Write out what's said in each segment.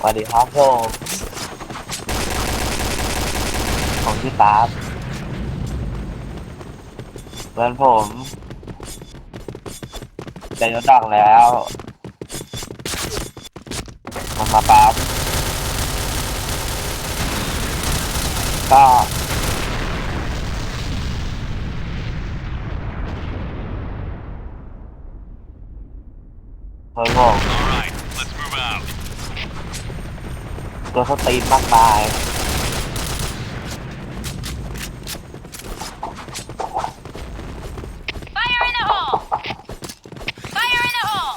สวัสดีครับผมผมชื่อตาบเพื่อนผมได้ยศดังแล้ว มันมาปั๊บก็เฮ้ยผม All right, let's move out. ตัวเขาตีนมากมาย Fire in the hole! Fire in the hole!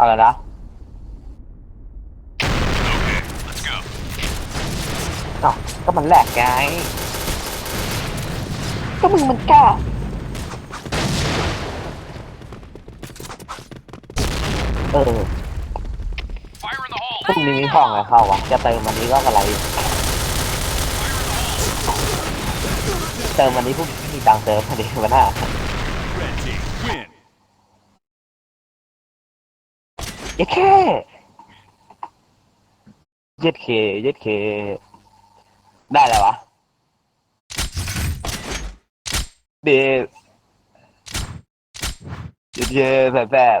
อะไรนะ อ้าวก็มันแหลกไง ก็มึงมันกล้าเออ Fire in the hole. พวกนี้มีห้องอะไรเข้าวะ จะเติมวันนี้ก็อะไรเติมวันนี้พวกมีตังค์เติมพอดีวันหน้า Red team, win. เย็ดแค่เย็ดเคเย็ดเค ได้แล้ววะเดฟเย็ดเคแบบแบบ